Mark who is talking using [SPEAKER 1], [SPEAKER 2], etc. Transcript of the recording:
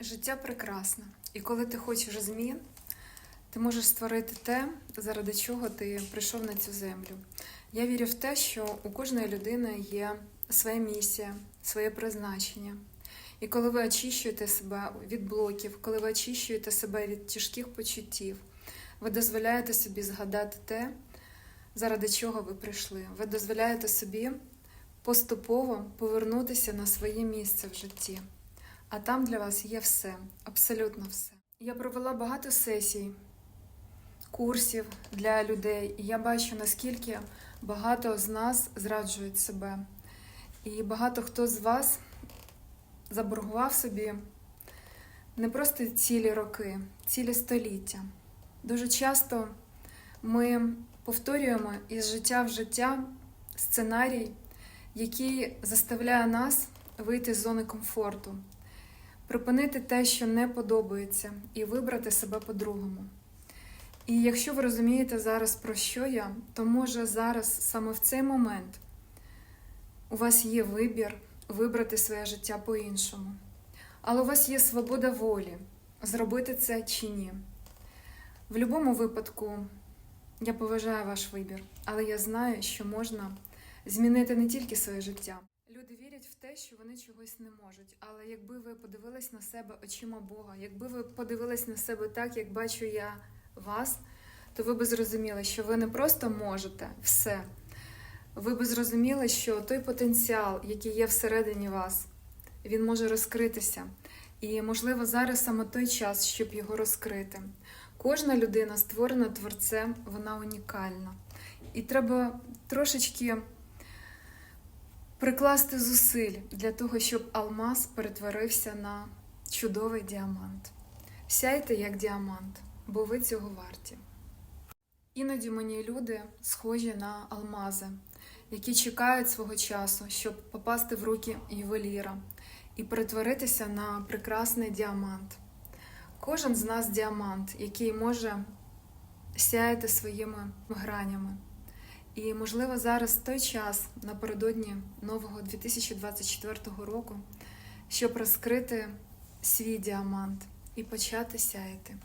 [SPEAKER 1] Життя прекрасне, і коли ти хочеш змін, ти можеш створити те, заради чого ти прийшов на цю землю. Я вірю в те, що у кожної людини є своя місія, своє призначення. І коли ви очищуєте себе від блоків, коли ви очищуєте себе від тяжких почуттів, ви дозволяєте собі згадати те, заради чого ви прийшли. Ви дозволяєте собі поступово повернутися на своє місце в житті. А там для вас є все, абсолютно все. Я провела багато сесій, курсів для людей, і я бачу, наскільки багато з нас зраджують себе. І багато хто з вас заборгував собі не просто цілі роки, цілі століття. Дуже часто ми повторюємо із життя в життя сценарій, який заставляє нас вийти з зони комфорту, припинити те, що не подобається, і вибрати себе по-другому. І якщо ви розумієте зараз про що я, то може зараз саме в цей момент у вас є вибір вибрати своє життя по-іншому. Але у вас є свобода волі зробити це чи ні. В будь-якому випадку я поважаю ваш вибір, але я знаю, що можна змінити не тільки своє життя. Люди вірять в те, що вони чогось не можуть. Але якби ви подивились на себе очима Бога, якби ви подивились на себе так, як бачу я вас, то ви би зрозуміли, що ви не просто можете все. Ви би зрозуміли, що той потенціал, який є всередині вас, він може розкритися. І, можливо, зараз саме той час, щоб його розкрити. Кожна людина, створена творцем, вона унікальна. І треба трошечки прикласти зусиль для того, щоб алмаз перетворився на чудовий діамант. Сяйте як діамант, бо ви цього варті. Іноді мені люди схожі на алмази, які чекають свого часу, щоб попасти в руки ювеліра і перетворитися на прекрасний діамант. Кожен з нас діамант, який може сяяти своїми гранями. І, можливо, зараз той час напередодні нового 2024 року, щоб розкрити свій діамант і почати сяяти.